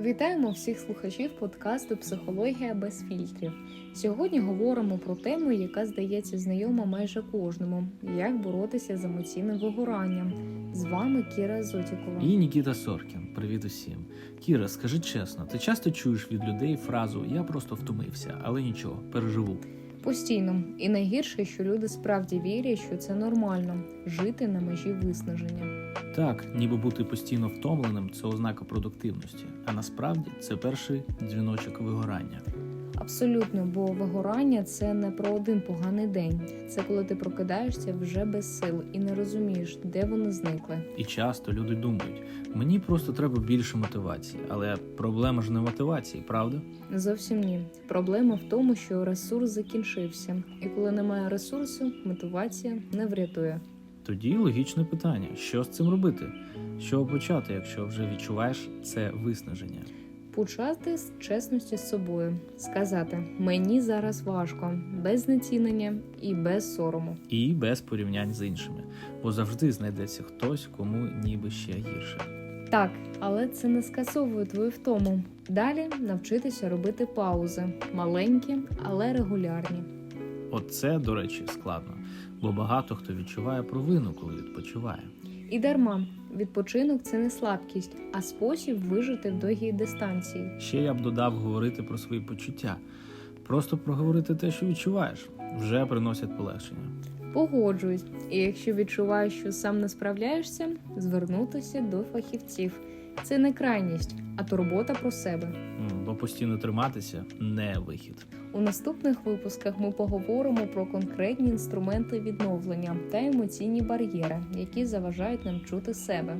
Вітаємо всіх слухачів подкасту Психологія без фільтрів. Сьогодні говоримо про тему, яка здається знайома майже кожному: як боротися з емоційним вигоранням. З вами Кіра Зотікова. І Нікіта Соркін. Привіт усім. Кіра, скажи чесно, ти часто чуєш від людей фразу Я просто втомився, але нічого, переживу. Постійно. І найгірше, що люди справді вірять, що це нормально жити на межі виснаження. Так, ніби бути постійно втомленим це ознака продуктивності, а насправді це перший дзвіночок вигорання. Абсолютно, бо вигорання це не про один поганий день. Це коли ти прокидаєшся вже без сил і не розумієш, де вони зникли. І часто люди думають, мені просто треба більше мотивації, але проблема ж не в мотивації, правда? Зовсім ні. Проблема в тому, що ресурс закінчився, і коли немає ресурсу, мотивація не врятує. Тоді логічне питання: що з цим робити? Що почати, якщо вже відчуваєш це виснаження? Почати з чесності з собою, сказати мені зараз важко, без знецінення і без сорому. І без порівнянь з іншими, бо завжди знайдеться хтось, кому ніби ще гірше. Так, але це не скасовує твою втому. Далі навчитися робити паузи, маленькі, але регулярні. Оце, до речі, складно, бо багато хто відчуває провину, коли відпочиває. І дарма відпочинок це не слабкість, а спосіб вижити в довгій дистанції. Ще я б додав говорити про свої почуття. Просто проговорити те, що відчуваєш, вже приносять полегшення. Погоджуюсь, і якщо відчуваєш, що сам не справляєшся, звернутися до фахівців. Це не крайність, а турбота про себе. Бо постійно триматися не вихід. У наступних випусках ми поговоримо про конкретні інструменти відновлення та емоційні бар'єри, які заважають нам чути себе.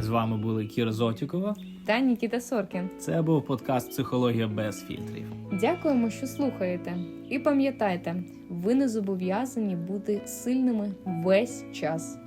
З вами були Кіра Зотікова. Та Нікіта Соркін. Це був подкаст Психологія без фільтрів. Дякуємо, що слухаєте. І пам'ятайте, ви не зобов'язані бути сильними весь час.